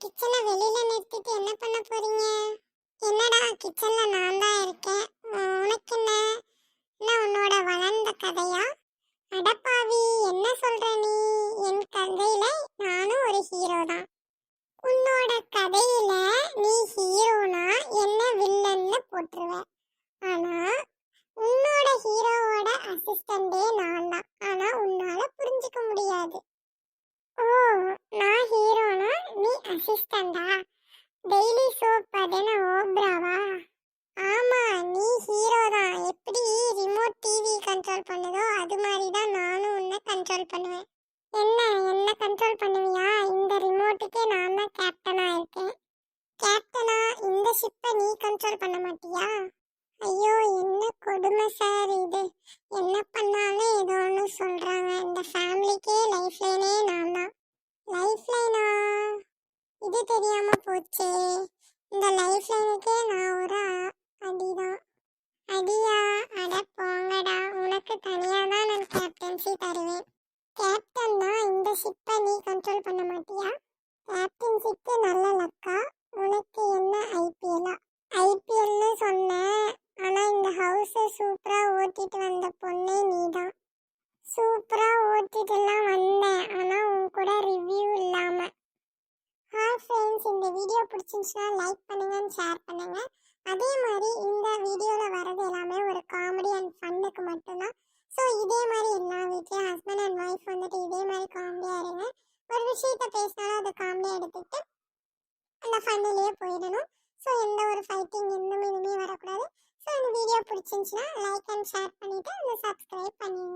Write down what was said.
கிச்சனை வெளியில நிறுத்திட்டு என்ன பண்ண போறீங்க? என்னடா கிச்சன்ல நான் தான் இருக்கேன். உனக்கு என்ன? என்ன உன்னோட வளர்ந்த கதையா? அடப்பாவி என்ன சொல்ற நீ? என் கதையில நானும் ஒரு ஹீரோ தான். உன்னோட கதையில நீ ஹீரோனா என்ன வில்லன்னு போட்டுருவேன் ஆனா உன்னோட ஹீரோவோட அசிஸ்டண்டே நான் தான் ஆனா உன்னால புரிஞ்சுக்க முடியாது ஓ நான் ஹீரோனா நீ அசிஸ்டண்டா டெய்லி சோப் அதென்ன ஓப்ராவா? ஆமா நீ ஹீரோ தான். எப்படி ரிமோட் டிவி கண்ட்ரோல் பண்ணுதோ அது மாதிரி தான் நானும் உன்னை கண்ட்ரோல் பண்ணுவேன். என்ன என்ன கண்ட்ரோல் பண்ணுவியா? இந்த ரிமோட்டுக்கே நான் தான் கேப்டனா இருக்கேன். கேப்டனா இந்த ஷிப்பை நீ கண்ட்ரோல் பண்ண மாட்டியா? ஐயோ என்ன கொடுமை சார் இது. என்ன பண்ணாலும் இது தெரியாம போச்சே. இந்த லைஃப் லைனுக்கே நான் ஒரு அடிதான். அடியா அட போங்கடா. உனக்கு தனியா தான் நான் கேப்டன்சி தருவேன். கேப்டன் தான் இந்த ஷிப்பை நீ கண்ட்ரோல் பண்ண மாட்டியா? கேப்டன்சிக்கு நல்ல லக்கா? உனக்கு என்ன ஐபிஎல்லா ஐபிஎல்னு சொன்னேன். ஆனால் இந்த ஹவுஸை சூப்பராக ஓட்டிட்டு வந்த பொண்ணே நீ பிடிச்சிருந்துச்சுன்னா லைக் பண்ணுங்க ஷேர் பண்ணுங்க. அதே மாதிரி இந்த வீடியோவில் வரது எல்லாமே ஒரு காமெடி அண்ட் ஃபன்னுக்கு மட்டும்தான். ஸோ இதே மாதிரி எல்லா வீட்லேயும் ஹஸ்பண்ட் அண்ட் ஒய்ஃப் வந்துட்டு இதே மாதிரி காமெடியாக இருங்க. ஒரு விஷயத்த பேசினாலும் அதை காமெடியாக எடுத்துக்கிட்டு அந்த ஃபன்னிலேயே போயிடணும். ஸோ எந்த ஒரு ஃபைட்டிங் இன்னும் இனிமே வரக்கூடாது. ஸோ இந்த வீடியோ பிடிச்சிருந்துச்சுன்னா லைக் அண்ட் ஷேர் பண்ணிவிட்டு அந்த சப்ஸ்கிரைப் பண்ணிடுங்க.